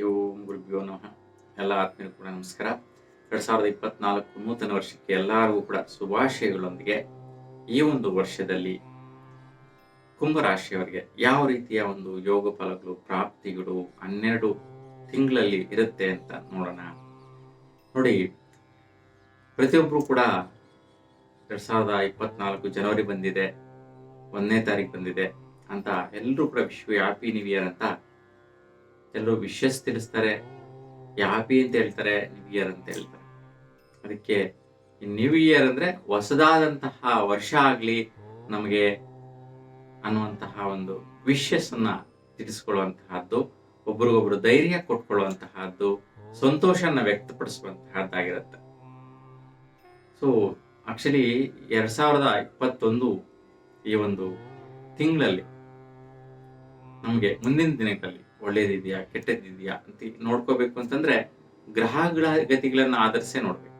ಓಂ ಗುರುಭ್ಯೋ ನಮಃ. ಎಲ್ಲ ಆತ್ಮೀಯರು ಕೂಡ ನಮಸ್ಕಾರ. ಎರಡು ಸಾವಿರದ ಇಪ್ಪತ್ನಾಲ್ಕು ನೂತನ ವರ್ಷಕ್ಕೆ ಎಲ್ಲರಿಗೂ ಕೂಡ ಶುಭಾಶಯಗಳೊಂದಿಗೆ ಈ ಒಂದು ವರ್ಷದಲ್ಲಿ ಕುಂಭರಾಶಿಯವರಿಗೆ ಯಾವ ರೀತಿಯ ಒಂದು ಯೋಗ ಫಲಗಳು, ಪ್ರಾಪ್ತಿಗಳು ಹನ್ನೆರಡು ತಿಂಗಳಲ್ಲಿ ಇರುತ್ತೆ ಅಂತ ನೋಡೋಣ. ನೋಡಿ ಪ್ರತಿಯೊಬ್ಬರು ಕೂಡ ಎರಡ್ ಸಾವಿರದ ಇಪ್ಪತ್ನಾಲ್ಕು ಜನವರಿ ಬಂದಿದೆ, ಒಂದನೇ ತಾರೀಕು ಬಂದಿದೆ ಅಂತ ಎಲ್ಲರೂ ಕೂಡ ವಿಶ್ವ ಹ್ಯಾಪಿ ನ್ಯೂ ಇಯರ್ ಅಂತ ಎಲ್ಲರೂ ವಿಶಸ್ ತಿಳಿಸ್ತಾರೆ ಹ್ಯಾಪಿ ಅಂತ ಹೇಳ್ತಾರೆ ನ್ಯೂ ಇಯರ್ ಅಂತ ಹೇಳ್ತಾರೆ. ಅದಕ್ಕೆ ನ್ಯೂ ಇಯರ್ ಅಂದ್ರೆ ಹೊಸದಾದಂತಹ ವರ್ಷ ಆಗ್ಲಿ ನಮಗೆ ಅನ್ನುವಂತಹ ಒಂದು ವಿಶಸ್ ಅನ್ನ ತಿಳಿಸ್ಕೊಳ್ಳುವಂತಹದ್ದು, ಒಬ್ರಿಗೊಬ್ರು ಧೈರ್ಯ ಕೊಟ್ಕೊಳ್ಳುವಂತಹದ್ದು, ಸಂತೋಷನ ವ್ಯಕ್ತಪಡಿಸುವಂತಹದ್ದಾಗಿರುತ್ತೆ. ಸೊ ಆಕ್ಚುಲಿ ಎರಡ್ ಸಾವಿರದ ಇಪ್ಪತ್ತೊಂದು ಈ ಒಂದು ತಿಂಗಳಲ್ಲಿ ನಮಗೆ ಮುಂದಿನ ದಿನಗಳಲ್ಲಿ ಒಳ್ಳೇದಿದೆಯಾ ಕೆಟ್ಟದಿದೆಯಾ ಅಂತ ನೋಡ್ಕೋಬೇಕು ಅಂತಂದ್ರೆ ಗ್ರಹಗಳ ಗತಿಗಳನ್ನ ಆಧರಿಸೇ ನೋಡ್ಬೇಕು.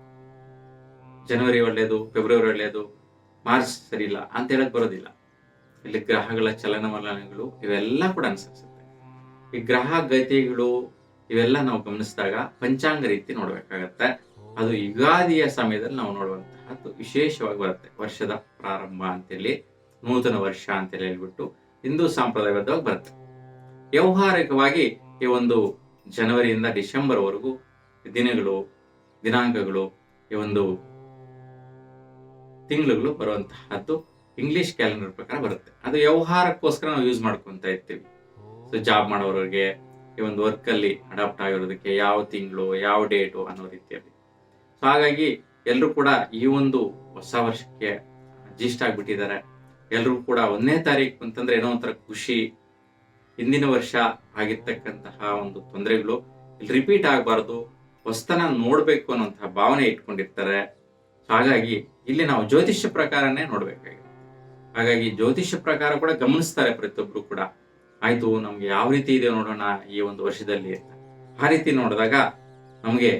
ಜನವರಿ ಒಳ್ಳೇದು, ಫೆಬ್ರವರಿ ಒಳ್ಳೇದು, ಮಾರ್ಚ್ ಸರಿ ಇಲ್ಲ ಅಂತ ಹೇಳಕ್ ಬರೋದಿಲ್ಲ. ಇಲ್ಲಿ ಗ್ರಹಗಳ ಚಲನವಲನಗಳು ಇವೆಲ್ಲ ಕೂಡ ಅನುಸರಿಸುತ್ತೆ. ಈ ಗ್ರಹ ಗತಿಗಳು ಇವೆಲ್ಲ ನಾವು ಗಮನಿಸಿದಾಗ ಪಂಚಾಂಗ ರೀತಿ ನೋಡ್ಬೇಕಾಗತ್ತೆ. ಅದು ಯುಗಾದಿಯ ಸಮಯದಲ್ಲಿ ನಾವು ನೋಡುವಂತಹದ್ದು ವಿಶೇಷವಾಗಿ ಬರುತ್ತೆ. ವರ್ಷದ ಪ್ರಾರಂಭ ಅಂತೇಳಿ, ನೂತನ ವರ್ಷ ಅಂತೇಳಿ ಹೇಳ್ಬಿಟ್ಟು ಹಿಂದೂ ಸಂಪ್ರದಾಯಬದ್ಧವಾಗಿ ಬರುತ್ತೆ. ವ್ಯವಹಾರಿಕವಾಗಿ ಈ ಒಂದು ಜನವರಿಯಿಂದ ಡಿಸೆಂಬರ್ ವರೆಗೂ ದಿನಗಳು, ದಿನಾಂಕಗಳು ಈ ಒಂದು ತಿಂಗಳುಗಳು ಬರುವಂತಹದ್ದು ಇಂಗ್ಲಿಷ್ ಕ್ಯಾಲೆಂಡರ್ ಪ್ರಕಾರ ಬರುತ್ತೆ. ಅದು ವ್ಯವಹಾರಕ್ಕೋಸ್ಕರ ನಾವು ಯೂಸ್ ಮಾಡ್ಕೊಂತ ಇರ್ತೀವಿ. ಸೊ ಜಾಬ್ ಮಾಡೋರಿಗೆ ಈ ಒಂದು ವರ್ಕ್ ಅಲ್ಲಿ ಅಡಾಪ್ಟ್ ಆಗಿರೋದಕ್ಕೆ ಯಾವ ತಿಂಗಳು, ಯಾವ ಡೇಟು ಅನ್ನೋ ರೀತಿಯಲ್ಲಿ. ಸೊ ಹಾಗಾಗಿ ಎಲ್ಲರೂ ಕೂಡ ಈ ಒಂದು ಹೊಸ ವರ್ಷಕ್ಕೆ ಅಡ್ಜಸ್ಟ್ ಆಗಿಬಿಟ್ಟಿದ್ದಾರೆ. ಎಲ್ಲರೂ ಕೂಡ ಒಂದನೇ ತಾರೀಕು ಅಂತಂದ್ರೆ ಏನೋ ಒಂಥರ ಖುಷಿ ಹಿಂದಿನ ವರ್ಷ ಆಗಿರ್ತಕ್ಕಂತಹ ಒಂದು ತೊಂದರೆಗಳು ಇಲ್ಲಿ ರಿಪೀಟ್ ಆಗಬಾರ್ದು. ಹೊಸ್ತನ ನೋಡ್ಬೇಕು ಅನ್ನೋಂತಹ ಭಾವನೆ ಇಟ್ಕೊಂಡಿರ್ತಾರೆ. ಹಾಗಾಗಿ ಇಲ್ಲಿ ನಾವು ಜ್ಯೋತಿಷ್ಯ ಪ್ರಕಾರನೇ ನೋಡ್ಬೇಕಾಗಿದೆ ಹಾಗಾಗಿ ಜ್ಯೋತಿಷ್ಯ ಪ್ರಕಾರ ಕೂಡ ಗಮನಿಸ್ತಾರೆ ಪ್ರತಿಯೊಬ್ರು ಕೂಡ. ಆಯ್ತು, ನಮ್ಗೆ ಯಾವ ರೀತಿ ಇದೆ ನೋಡೋಣ ಈ ಒಂದು ವರ್ಷದಲ್ಲಿ ಆ ರೀತಿ ನೋಡಿದಾಗ ನಮಗೆ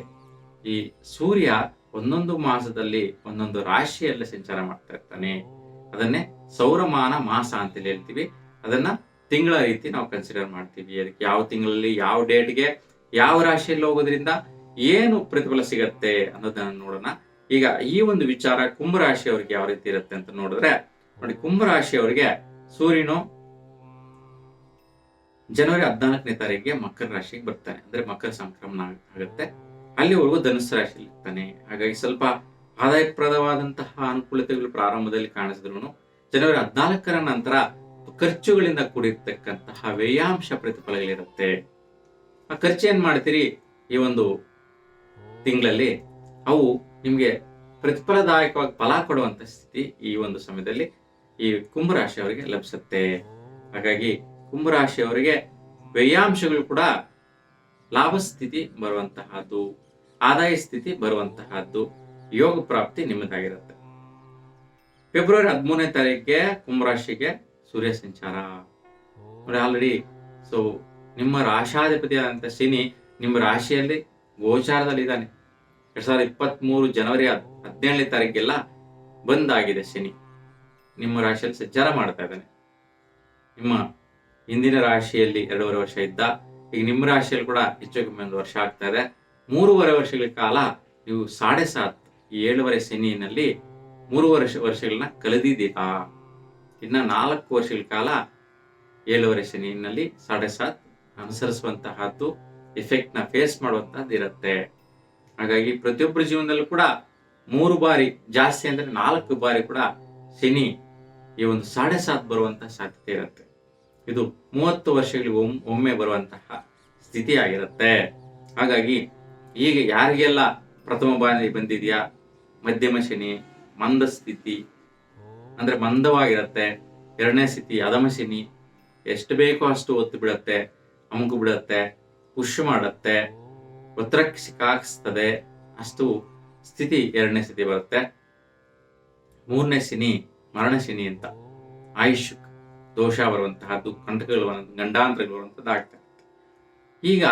ಈ ಸೂರ್ಯ ಒಂದೊಂದು ಮಾಸದಲ್ಲಿ ಒಂದೊಂದು ರಾಶಿಯಲ್ಲಿ ಸಂಚಾರ ಮಾಡ್ತಾ ಇರ್ತಾನೆ. ಅದನ್ನೇ ಸೌರಮಾನ ಮಾಸ ಅಂತೇಳಿ ಹೇಳ್ತೀವಿ. ಅದನ್ನ ತಿಂಗಳ ರೀತಿ ನಾವು ಕನ್ಸಿಡರ್ ಮಾಡ್ತೀವಿ. ಅದಕ್ಕೆ ಯಾವ ತಿಂಗಳಲ್ಲಿ ಯಾವ ಡೇಟ್ಗೆ ಯಾವ ರಾಶಿಯಲ್ಲಿ ಹೋಗೋದ್ರಿಂದ ಏನು ಪ್ರತಿಫಲ ಸಿಗತ್ತೆ ಅನ್ನೋದನ್ನ ನೋಡೋಣ. ಈಗ ಈ ಒಂದು ವಿಚಾರ ಕುಂಭರಾಶಿಯವರಿಗೆ ಯಾವ ರೀತಿ ಇರುತ್ತೆ ಅಂತ ನೋಡಿದ್ರೆ, ನೋಡಿ ಕುಂಭರಾಶಿಯವರಿಗೆ ಸೂರ್ಯನು ಜನವರಿ ಹದಿನಾಲ್ಕನೇ ತಾರೀಕಿಗೆ ಮಕರ ರಾಶಿಗೆ ಬರ್ತಾನೆ. ಅಂದ್ರೆ ಮಕರ ಸಂಕ್ರಮಣ ಆಗುತ್ತೆ. ಅಲ್ಲಿವರೆಗೂ ಧನುಸು ರಾಶಿಯಲ್ಲಿ ಇರ್ತಾನೆ. ಹಾಗಾಗಿ ಸ್ವಲ್ಪ ಆದಾಯಪ್ರದವಾದಂತಹ ಅನುಕೂಲತೆಗಳು ಪ್ರಾರಂಭದಲ್ಲಿ ಕಾಣಿಸಿದ್ರು ಜನವರಿ ಹದಿನಾಲ್ಕರ ನಂತರ ಖರ್ಚುಗಳಿಂದ ಕೂಡಿರ್ತಕ್ಕಂತಹ ವ್ಯಯಾಂಶ ಪ್ರತಿಫಲಗಳಿರುತ್ತೆ. ಆ ಖರ್ಚು ಏನ್ ಮಾಡ್ತೀರಿ? ಈ ಒಂದು ತಿಂಗಳಲ್ಲಿ ಅವು ನಿಮಗೆ ಪ್ರತಿಫಲದಾಯಕವಾಗಿ ಫಲ ಕೊಡುವಂತ ಸ್ಥಿತಿ ಈ ಒಂದು ಸಮಯದಲ್ಲಿ ಈ ಕುಂಭರಾಶಿಯವರಿಗೆ ಲಭಿಸುತ್ತೆ. ಹಾಗಾಗಿ ಕುಂಭರಾಶಿಯವರಿಗೆ ವ್ಯಯಾಂಶಗಳು ಕೂಡ ಲಾಭ ಸ್ಥಿತಿ ಬರುವಂತಹದ್ದು, ಆದಾಯ ಸ್ಥಿತಿ ಬರುವಂತಹದ್ದು, ಯೋಗ ಪ್ರಾಪ್ತಿ ನಿಮ್ಮದಾಗಿರುತ್ತೆ. ಫೆಬ್ರವರಿ ಹದಿಮೂರನೇ ತಾರೀಕಿಗೆ, ಕುಂಭರಾಶಿಗೆ ಸೂರ್ಯ ಸಂಚಾರ. ನೋಡಿ ಆಲ್ರೆಡಿ ಸೊ ನಿಮ್ಮ ರಾಶಾಧಿಪತಿ ಆದಂತ ಶನಿ ನಿಮ್ಮ ರಾಶಿಯಲ್ಲಿ ಗೋಚಾರದಲ್ಲಿ ಇದ್ದಾನೆ. ಎರಡ್ ಸಾವಿರದ ಇಪ್ಪತ್ತ್ ಮೂರು ಜನವರಿ ಹದಿನೇಳನೇ ತಾರೀಕಿಗೆಲ್ಲ ಬಂದಾಗಿದೆ ಶನಿ. ನಿಮ್ಮ ರಾಶಿಯಲ್ಲಿ ಸಂಚಾರ ಮಾಡ್ತಾ ಇದ್ದಾನೆ. ನಿಮ್ಮ ಹಿಂದಿನ ರಾಶಿಯಲ್ಲಿ ಎರಡೂವರೆ ವರ್ಷ ಇದ್ದ ಈಗ ನಿಮ್ಮ ರಾಶಿಯಲ್ಲಿ ಕೂಡ ಹೆಚ್ಚು ಕಮ್ಮಿ ಒಂದು ವರ್ಷ ಆಗ್ತಾ ಇದೆ. ಮೂರುವರೆ ವರ್ಷಗಳ ಕಾಲ ನೀವು ಸಾಡೆ ಸಾತ್ ಏಳುವರೆ ಶನಿನಲ್ಲಿ ಮೂರುವರೆ ವರ್ಷ ವರ್ಷಗಳನ್ನ ಕಳೆದಿದ್ದೀರಾ? ಇನ್ನ ನಾಲ್ಕು ವರ್ಷಗಳ ಕಾಲ ಏಳುವರೆ ಶನಿಯಲ್ಲಿ ಸಾಡೆ ಸಾತ್ ಅನುಸರಿಸುವಂತಹದ್ದು ಎಫೆಕ್ಟ್ನ ಫೇಸ್ ಮಾಡುವಂತಹದ್ದು ಇರುತ್ತೆ. ಹಾಗಾಗಿ ಪ್ರತಿಯೊಬ್ಬರ ಜೀವನದಲ್ಲೂ ಕೂಡ ಮೂರು ಬಾರಿ ಜಾಸ್ತಿ ಅಂದರೆ ನಾಲ್ಕು ಬಾರಿ ಕೂಡ ಶನಿ ಈ ಒಂದು ಸಾಡೆ ಸಾತ್ ಬರುವಂತಹ ಸಾಧ್ಯತೆ ಇರುತ್ತೆ. ಇದು ಮೂವತ್ತು ವರ್ಷಗಳಿಗೆ ಒಮ್, ಒಮ್ಮೆ ಬರುವಂತಹ ಸ್ಥಿತಿ ಆಗಿರುತ್ತೆ ಹಾಗಾಗಿ ಈಗ ಯಾರಿಗೆಲ್ಲ ಪ್ರಥಮ ಬಾರಿ ಬಂದಿದೆಯಾ? ಮಧ್ಯಮ ಶನಿ ಮಂದ ಸ್ಥಿತಿ ಅಂದ್ರೆ ಮಂದವಾಗಿರುತ್ತೆ. ಎರಡನೇ ಸ್ಥಿತಿ ಶನಿ. ಎಷ್ಟು ಬೇಕೋ ಅಷ್ಟು ಒತ್ತು ಬಿಡುತ್ತೆ ಅಮುಕು ಬಿಡುತ್ತೆ ಪುಷ್ ಮಾಡುತ್ತೆ ಒತ್ತರಕ್ಕೆ ಸಿಕ್ಕಾಕ್ಸ್ತದೆ ಅಷ್ಟು ಸ್ಥಿತಿ ಎರಡನೇ ಸ್ಥಿತಿ ಬರುತ್ತೆ. ಮೂರನೇ ಶನಿ, ಮರಣ ಶನಿ ಅಂತ. ಆಯುಷ್ ದೋಷ ಬರುವಂತಹದ್ದು ಕಂಟಕಗಳು ಗಂಡಾಂತರಗಳು ಬರುವಂಥದ್ದು ಆಗ್ತಾ ಈಗ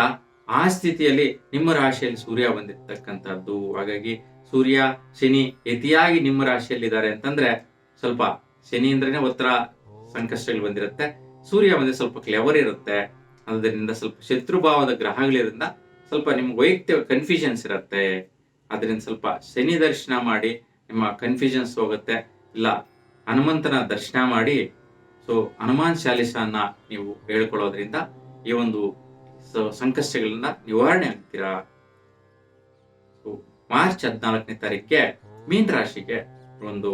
ಆ ಸ್ಥಿತಿಯಲ್ಲಿ ನಿಮ್ಮ ರಾಶಿಯಲ್ಲಿ ಸೂರ್ಯ ಬಂದಿರ್ತಕ್ಕಂಥದ್ದು. ಹಾಗಾಗಿ ಸೂರ್ಯ, ಶನಿ ಯತಿಯಾಗಿ ನಿಮ್ಮ ರಾಶಿಯಲ್ಲಿದ್ದಾರೆ ಅಂತಂದ್ರೆ ಸ್ವಲ್ಪ ಶನಿ ಅಂದ್ರೇನೆ ಒತ್ತರ ಸಂಕಷ್ಟಗಳು ಬಂದಿರುತ್ತೆ. ಸೂರ್ಯ ಬಂದ್ರೆ ಸ್ವಲ್ಪ ಕ್ಲೆವರ್ ಇರುತ್ತೆ. ಅದರಿಂದ ಸ್ವಲ್ಪ ಶತ್ರುಭಾವದ ಗ್ರಹಗಳಿರಿಂದ ಸ್ವಲ್ಪ ನಿಮ್ಗೆ ವೈಯಕ್ತಿಕ ಕನ್ಫ್ಯೂಷನ್ಸ್ ಇರುತ್ತೆ. ಅದರಿಂದ ಸ್ವಲ್ಪ ಶನಿ ದರ್ಶನ ಮಾಡಿ ನಿಮ್ಮ ಕನ್ಫ್ಯೂಷನ್ಸ್ ಹೋಗುತ್ತೆ. ಇಲ್ಲ, ಹನುಮಂತನ ದರ್ಶನ ಮಾಡಿ. ಸೊ ಹನುಮಾನ್ ಶಾಲಿಸನ್ನ ನೀವು ಹೇಳ್ಕೊಳ್ಳೋದ್ರಿಂದ ಈ ಒಂದು ಸಂಕಷ್ಟಗಳನ್ನ ನಿವಾರಣೆ ಆಗ್ತೀರಾ? ಮಾರ್ಚ್ ಹದಿನಾಲ್ಕನೇ ತಾರೀಕಿಗೆ ಮೀನ್ ರಾಶಿಗೆ ಒಂದು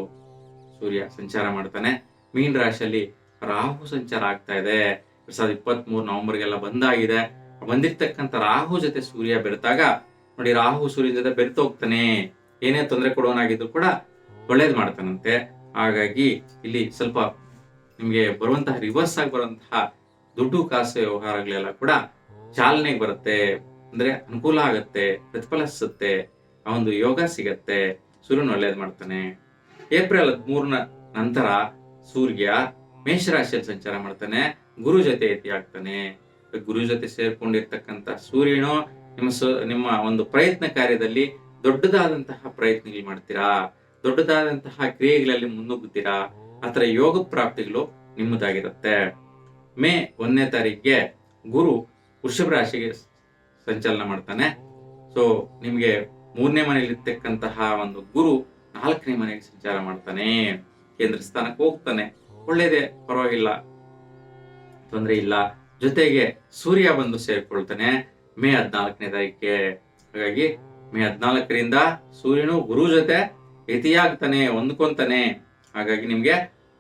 ಸೂರ್ಯ ಸಂಚಾರ ಮಾಡ್ತಾನೆ. ಮೀನ್ ರಾಶಿಯಲ್ಲಿ ರಾಹು ಸಂಚಾರ ಆಗ್ತಾ ಇದೆ. ಎರಡ್ ಸಾವಿರದ ಇಪ್ಪತ್ತ್ ಮೂರು ನವೆಂಬರ್ಗೆಲ್ಲ ಬಂದಾಗಿದೆ. ಬಂದಿರ್ತಕ್ಕಂಥ ರಾಹು ಜೊತೆ ಸೂರ್ಯ ಬೆರೆತಾಗ ನೋಡಿ ರಾಹು ಸೂರ್ಯನ ಜೊತೆ ಬೆರೆತು ಹೋಗ್ತಾನೆ. ಏನೇ ತೊಂದರೆ ಕೊಡೋನಾಗಿದ್ರು ಕೂಡ ಒಳ್ಳೇದ್ ಮಾಡ್ತಾನಂತೆ. ಹಾಗಾಗಿ ಇಲ್ಲಿ ಸ್ವಲ್ಪ ನಿಮ್ಗೆ ಬರುವಂತಹ ರಿವರ್ಸ್ ಆಗಿ ಬರುವಂತಹ ದುಡ್ಡು ಕಾಸು ವ್ಯವಹಾರಗಳೆಲ್ಲ ಕೂಡ ಚಾಲನೆಗೆ ಬರುತ್ತೆ. ಅಂದ್ರೆ ಅನುಕೂಲ ಆಗತ್ತೆ ಪ್ರತಿಫಲಿಸುತ್ತೆ ಆ ಒಂದು ಯೋಗ ಸಿಗತ್ತೆ. ಸೂರ್ಯನ ಒಳ್ಳೇದ್ ಮಾಡ್ತಾನೆ. ಏಪ್ರಿಲ್ ಹದಿಮೂರನ ನಂತರ ಸೂರ್ಯ ಮೇಷರಾಶಿಯಲ್ಲಿ ಸಂಚಾರ ಮಾಡ್ತಾನೆ, ಗುರು ಜೊತೆ ಯತಿ ಆಗ್ತಾನೆ ಗುರು ಜೊತೆ ಸೇರ್ಕೊಂಡಿರ್ತಕ್ಕಂಥ ಸೂರ್ಯನು ನಿಮ್ಮ ನಿಮ್ಮ ಒಂದು ಪ್ರಯತ್ನ ಕಾರ್ಯದಲ್ಲಿ ದೊಡ್ಡದಾದಂತಹ ಪ್ರಯತ್ನಗಳು ಮಾಡ್ತೀರಾ? ದೊಡ್ಡದಾದಂತಹ ಕ್ರಿಯೆಗಳಲ್ಲಿ ಮುನ್ನುಗ್ಗುತ್ತೀರಾ? ಆತರ ಯೋಗ ಪ್ರಾಪ್ತಿಗಳು ನಿಮ್ಮದಾಗಿರುತ್ತೆ. ಮೇ ಒಂದನೇ ತಾರೀಕಿಗೆ ಗುರು ವೃಷಭ ರಾಶಿಗೆ ಸಂಚಲನ ಮಾಡ್ತಾನೆ. ಸೊ ನಿಮ್ಗೆ ಮೂರನೇ ಮನೆಯಲ್ಲಿ ಇರ್ತಕ್ಕಂತಹ ಒಂದು ಗುರು ನಾಲ್ಕನೇ ಮನೆಗೆ ಸಂಚಾರ ಮಾಡ್ತಾನೆ, ಕೇಂದ್ರ ಸ್ಥಾನಕ್ಕೆ ಹೋಗ್ತಾನೆ. ಒಳ್ಳೇದೇ, ಪರವಾಗಿಲ್ಲ, ತೊಂದರೆ ಇಲ್ಲ. ಜೊತೆಗೆ ಸೂರ್ಯ ಬಂದು ಸೇರ್ಕೊಳ್ತಾನೆ. ಮೇ ಹದಿನಾಲ್ಕನೇ ತಾರೀಕಿಗೆ ಹಾಗಾಗಿ ಮೇ ಹದಿನಾಲ್ಕರಿಂದ ಸೂರ್ಯನು ಗುರು ಜೊತೆ ಯತಿಯಾಗ್ತಾನೆ ಹೊಂದ್ಕೊಂತಾನೆ. ಹಾಗಾಗಿ ನಿಮ್ಗೆ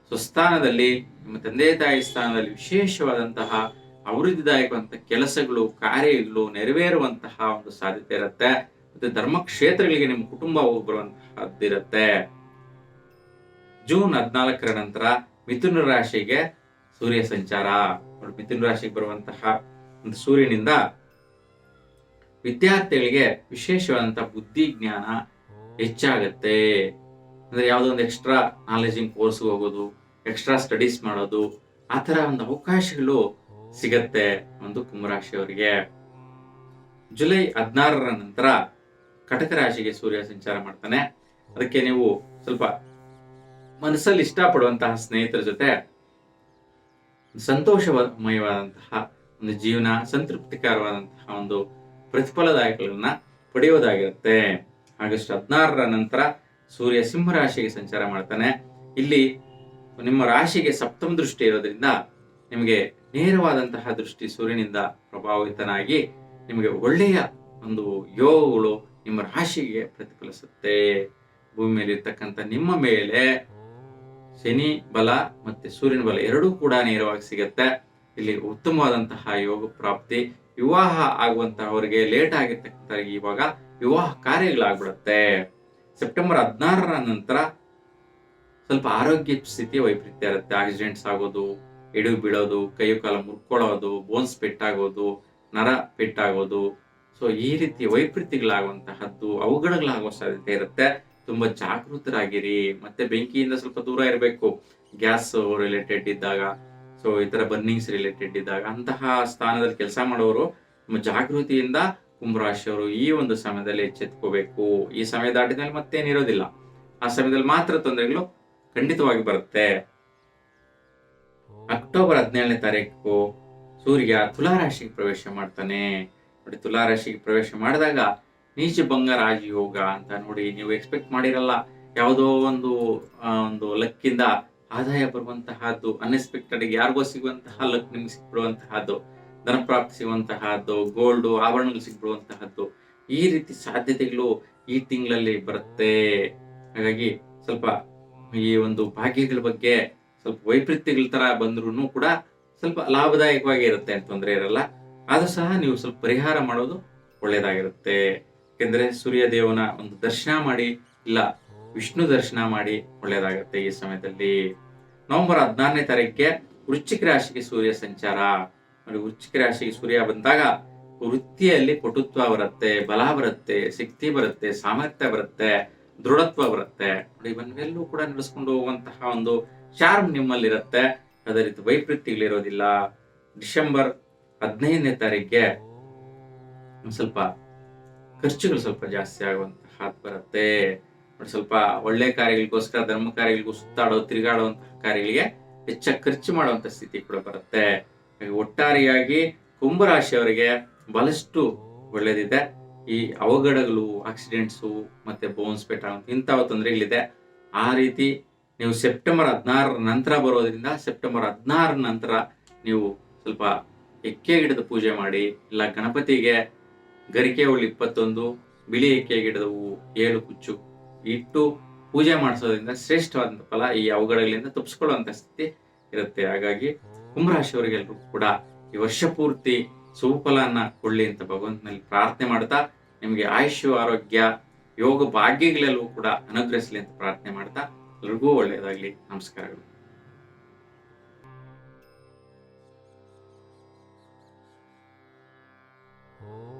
ಸ್ವಸ್ಥಾನದಲ್ಲಿ, ನಿಮ್ಮ ತಂದೆ ತಾಯಿ ಸ್ಥಾನದಲ್ಲಿ ವಿಶೇಷವಾದಂತಹ ಅಭಿವೃದ್ಧಿದಾಯಕವಂತ ಕೆಲಸಗಳು, ಕಾರ್ಯಗಳು ನೆರವೇರುವಂತಹ ಒಂದು ಸಾಧ್ಯತೆ ಇರುತ್ತೆ. ಮತ್ತೆ ಧರ್ಮಕ್ಷೇತ್ರಗಳಿಗೆ ನಿಮ್ಮ ಕುಟುಂಬ ಬರುವಂತಹದ್ದಿರುತ್ತೆ ಜೂನ್ ಹದಿನಾಲ್ಕರ ನಂತರ ಮಿಥುನ ರಾಶಿಗೆ ಸೂರ್ಯ ಸಂಚಾರ. ಮಿಥುನ ರಾಶಿಗೆ ಬರುವಂತಹ ಒಂದು ಸೂರ್ಯನಿಂದ ವಿದ್ಯಾರ್ಥಿಗಳಿಗೆ ವಿಶೇಷವಾದಂತಹ ಬುದ್ಧಿ ಜ್ಞಾನ ಹೆಚ್ಚಾಗತ್ತೆ. ಅಂದ್ರೆ ಯಾವುದೋ ಒಂದು ಎಕ್ಸ್ಟ್ರಾ ನಾಲೆಜಿಂಗ್ ಕೋರ್ಸ್ ಹೋಗೋದು ಎಕ್ಸ್ಟ್ರಾ ಸ್ಟಡೀಸ್ ಮಾಡೋದು, ಆ ತರ ಒಂದು ಅವಕಾಶಗಳು ಸಿಗತ್ತೆ ಒಂದು ಕುಂಭರಾಶಿಯವರಿಗೆ. ಜುಲೈ ಹದಿನಾರರ ನಂತರ ಕಟಕ ರಾಶಿಗೆ ಸೂರ್ಯ ಸಂಚಾರ ಮಾಡ್ತಾನೆ. ಅದಕ್ಕೆ ನೀವು ಸ್ವಲ್ಪ ಮನಸ್ಸಲ್ಲಿ ಇಷ್ಟಪಡುವಂತಹ ಸ್ನೇಹಿತರ ಜೊತೆ ಸಂತೋಷಮಯವಾದಂತಹ ಒಂದು ಜೀವನ, ಸಂತೃಪ್ತಿಕರವಾದಂತಹ ಒಂದು ಪ್ರತಿಫಲದಾಯಕಗಳನ್ನ ಪಡೆಯೋದಾಗಿರುತ್ತೆ. ಆಗಸ್ಟ್ ಹದಿನಾರರ ನಂತರ ಸೂರ್ಯ ಸಿಂಹ ರಾಶಿಗೆ ಸಂಚಾರ ಮಾಡ್ತಾನೆ. ಇಲ್ಲಿ ನಿಮ್ಮ ರಾಶಿಗೆ ಸಪ್ತಮ ದೃಷ್ಟಿ ಇರೋದ್ರಿಂದ ನಿಮಗೆ ನೇರವಾದಂತಹ ದೃಷ್ಟಿ ಸೂರ್ಯನಿಂದ ಪ್ರಭಾವಿತನಾಗಿ ನಿಮಗೆ ಒಳ್ಳೆಯ ಒಂದು ಯೋಗಗಳು ನಿಮ್ಮ ರಾಶಿಗೆ ಪ್ರತಿಫಲಿಸುತ್ತೆ. ಭೂಮಿ ಮೇಲೆ ಇರ್ತಕ್ಕಂಥ ನಿಮ್ಮ ಮೇಲೆ ಶನಿ ಬಲ ಮತ್ತೆ ಸೂರ್ಯನ ಬಲ ಎರಡೂ ಕೂಡ ನೇರವಾಗಿ ಸಿಗತ್ತೆ. ಇಲ್ಲಿ ಉತ್ತಮವಾದಂತಹ ಯೋಗ ಪ್ರಾಪ್ತಿ. ವಿವಾಹ ಆಗುವಂತಹವರಿಗೆ ಲೇಟ್ ಆಗಿರ್ತಕ್ಕಂಥ ಇವಾಗ ವಿವಾಹ ಕಾರ್ಯಗಳಾಗ್ಬಿಡುತ್ತೆ. ಸೆಪ್ಟೆಂಬರ್ ಹದಿನಾರರ ನಂತರ ಸ್ವಲ್ಪ ಆರೋಗ್ಯ ಸ್ಥಿತಿ ವೈಪರೀತ್ಯ ಇರುತ್ತೆ. ಆಕ್ಸಿಡೆಂಟ್ಸ್ ಆಗೋದು ಎಡು ಬೀಳೋದು ಕೈಯು ಕಾಲ ಮುರ್ಕೊಳ್ಳೋದು ಬೋನ್ಸ್ ಪೆಟ್ಟಾಗೋದು, ನರ ಪೆಟ್ಟಾಗೋದು ಸೊ ಈ ರೀತಿ ವೈಪರೀತ್ಯಗಳಾಗುವಂತಹದ್ದು ಅವಘಡಗಳಾಗುವ ಸಾಧ್ಯತೆ ಇರುತ್ತೆ. ತುಂಬಾ ಜಾಗೃತರಾಗಿರಿ. ಮತ್ತೆ ಬೆಂಕಿಯಿಂದ ಸ್ವಲ್ಪ ದೂರ ಇರಬೇಕು. ಗ್ಯಾಸ್ ರಿಲೇಟೆಡ್ ಇದ್ದಾಗ ಸೊ ಈ ತರ ಬರ್ನಿಂಗ್ಸ್ ರಿಲೇಟೆಡ್ ಇದ್ದಾಗ ಅಂತಹ ಸ್ಥಾನದಲ್ಲಿ ಕೆಲಸ ಮಾಡೋರು ತುಂಬ ಜಾಗೃತಿಯಿಂದ ಕುಂಭರಾಶಿಯವರು ಈ ಒಂದು ಸಮಯದಲ್ಲಿ ಎಚ್ಚೆತ್ಕೋಬೇಕು. ಈ ಸಮಯ ದಾಟಿದ ಮೇಲೆ ಮತ್ತೇನಿರೋದಿಲ್ಲ ಆ ಸಮಯದಲ್ಲಿ ಮಾತ್ರ ತೊಂದರೆಗಳು ಖಂಡಿತವಾಗಿ ಬರುತ್ತೆ. ಅಕ್ಟೋಬರ್ ಹದಿನೇಳನೇ ತಾರೀಕು ಸೂರ್ಯ ತುಲಾರಾಶಿಗೆ ಪ್ರವೇಶ ಮಾಡ್ತಾನೆ. ನೋಡಿ ತುಲಾರಾಶಿಗೆ ಪ್ರವೇಶ ಮಾಡಿದಾಗ ನೀಚ ಭಂಗ ಯೋಗ ಅಂತ ನೋಡಿ ನೀವು ಎಕ್ಸ್ಪೆಕ್ಟ್ ಮಾಡಿರಲ್ಲ. ಯಾವುದೋ ಒಂದು ಒಂದು ಲಕ್ಕಿಂದ ಆದಾಯ ಬರುವಂತಹದ್ದು ಅನ್ಎಕ್ಸ್ಪೆಕ್ಟೆಡ್ ಯಾರಿಗೋ ಸಿಗುವಂತಹ ಲಕ್ ನಿಮ್ಗೆ ಸಿಕ್ಬಿಡುವಂತಹದ್ದು ಧನಪ್ರಾಪ್ತಿ ಸಿಗುವಂತಹದ್ದು ಗೋಲ್ಡ್ ಆಭರಣಗಳು ಸಿಗ್ಬಿಡುವಂತಹದ್ದು ಈ ರೀತಿ ಸಾಧ್ಯತೆಗಳು ಈ ತಿಂಗಳಲ್ಲಿ ಬರುತ್ತೆ. ಹಾಗಾಗಿ ಸ್ವಲ್ಪ ಈ ಒಂದು ಭಾಗ್ಯಗಳ ಬಗ್ಗೆ ಸ್ವಲ್ಪ ವೈಪರೀತ್ಯಗಳ ತರ ಬಂದ್ರು ಕೂಡ ಸ್ವಲ್ಪ ಲಾಭದಾಯಕವಾಗಿ ಇರುತ್ತೆ ಅಂತ ತೊಂದರೆ ಇರಲ್ಲ. ಆದ್ರೂ ಸಹ ನೀವು ಸ್ವಲ್ಪ ಪರಿಹಾರ ಮಾಡೋದು ಒಳ್ಳೆಯದಾಗಿರುತ್ತೆ. ಏಕೆಂದರೆ ಸೂರ್ಯ ದೇವನ ಒಂದು ದರ್ಶನ ಮಾಡಿ, ಇಲ್ಲ, ವಿಷ್ಣು ದರ್ಶನ ಮಾಡಿ ಒಳ್ಳೆಯದಾಗುತ್ತೆ ಈ ಸಮಯದಲ್ಲಿ. ನವೆಂಬರ್ ಹದಿನಾರನೇ ತಾರೀಕಿಗೆ ವೃಶ್ಚಿಕ ರಾಶಿಗೆ ಸೂರ್ಯ ಸಂಚಾರ. ನೋಡಿ, ವೃಶ್ಚಿಕ ರಾಶಿಗೆ ಸೂರ್ಯ ಬಂದಾಗ ವೃತ್ತಿಯಲ್ಲಿ ಪಟುತ್ವ ಬರುತ್ತೆ, ಬಲ ಬರುತ್ತೆ, ಶಕ್ತಿ ಬರುತ್ತೆ, ಸಾಮರ್ಥ್ಯ ಬರುತ್ತೆ, ದೃಢತ್ವ ಬರುತ್ತೆ. ನೋಡಿ ಇವನ್ನೆಲ್ಲೂ ಕೂಡ ನಡೆಸ್ಕೊಂಡು ಹೋಗುವಂತಹ ಒಂದು ಚಾರ್ಮ್ ನಿಮ್ಮಲ್ಲಿರುತ್ತೆ. ಅದೇ ರೀತಿ ವೈಪರೀತ್ಯಗಳಿರೋದಿಲ್ಲ. ಡಿಸೆಂಬರ್ ಹದಿನೈದನೇ ತಾರೀಕಿಗೆ ಸ್ವಲ್ಪ ಖರ್ಚುಗಳು ಸ್ವಲ್ಪ ಜಾಸ್ತಿ ಆಗುವಂತಹ ಬರುತ್ತೆ. ಸ್ವಲ್ಪ ಒಳ್ಳೆ ಕಾರ್ಯಗಳಿಗೋಸ್ಕರ, ಧರ್ಮ ಕಾರ್ಯಗಳಿಗೂ ಸುತ್ತಾಡೋ ತಿರುಗಾಡುವಂತಹ ಕಾರ್ಯಗಳಿಗೆ ಹೆಚ್ಚಾಗಿ ಖರ್ಚು ಮಾಡುವಂತ ಸ್ಥಿತಿ ಕೂಡ ಬರುತ್ತೆ. ಒಟ್ಟಾರೆಯಾಗಿ ಕುಂಭರಾಶಿಯವರಿಗೆ ಬಹಳಷ್ಟು ಒಳ್ಳೇದಿದೆ. ಈ ಅವಘಡಗಳು ಆಕ್ಸಿಡೆಂಟ್ಸು ಮತ್ತೆ ಬೋನ್ಸ್ ಪೇಟ ಇಂಥವು ತೊಂದರೆಗಳಿದೆ. ಆ ರೀತಿ ನೀವು ಸೆಪ್ಟೆಂಬರ್ ಹದಿನಾರರ ನಂತರ ಬರೋದ್ರಿಂದ ಸೆಪ್ಟೆಂಬರ್ ಹದಿನಾರರ ನಂತರ ನೀವು ಸ್ವಲ್ಪ ಎಕ್ಕೆ ಗಿಡದ ಪೂಜೆ ಮಾಡಿ? ಇಲ್ಲ ಗಣಪತಿಗೆ ಗರಿಕೆ ಉಳ್ಳಿ ಇಪ್ಪತ್ತೊಂದು, ಬಿಳಿ ಎಕ್ಕೆ ಗಿಡದ ಹೂವು ಏಳು ಕುಚ್ಚು ಇಟ್ಟು ಪೂಜೆ ಮಾಡಿಸೋದ್ರಿಂದ ಶ್ರೇಷ್ಠವಾದಂಥ ಫಲ ಈ ಅವಘಡಗಳಿಂದ ತಪ್ಪಿಸ್ಕೊಳ್ಳುವಂತ ಸ್ಥಿತಿ ಇರುತ್ತೆ. ಹಾಗಾಗಿ ಕುಂಭರಾಶಿಯವರಿಗೆಲ್ಲರೂ ಕೂಡ ಈ ವರ್ಷ ಪೂರ್ತಿ ಸುಫಲನ ಕೊಡ್ಲಿ ಅಂತ ಭಗವಂತನಲ್ಲಿ ಪ್ರಾರ್ಥನೆ ಮಾಡ್ತಾ ನಿಮಗೆ ಆಯುಷ್ಯ, ಆರೋಗ್ಯ, ಯೋಗ ಭಾಗ್ಯಗಳೆಲ್ಲವೂ ಕೂಡ ಅನುಗ್ರಹಿಸಲಿ ಅಂತ ಪ್ರಾರ್ಥನೆ ಮಾಡ್ತಾ ಎಲ್ರಿಗೂ ಒಳ್ಳೆಯದಾಗಲಿ. ನಮಸ್ಕಾರಗಳು. Oh.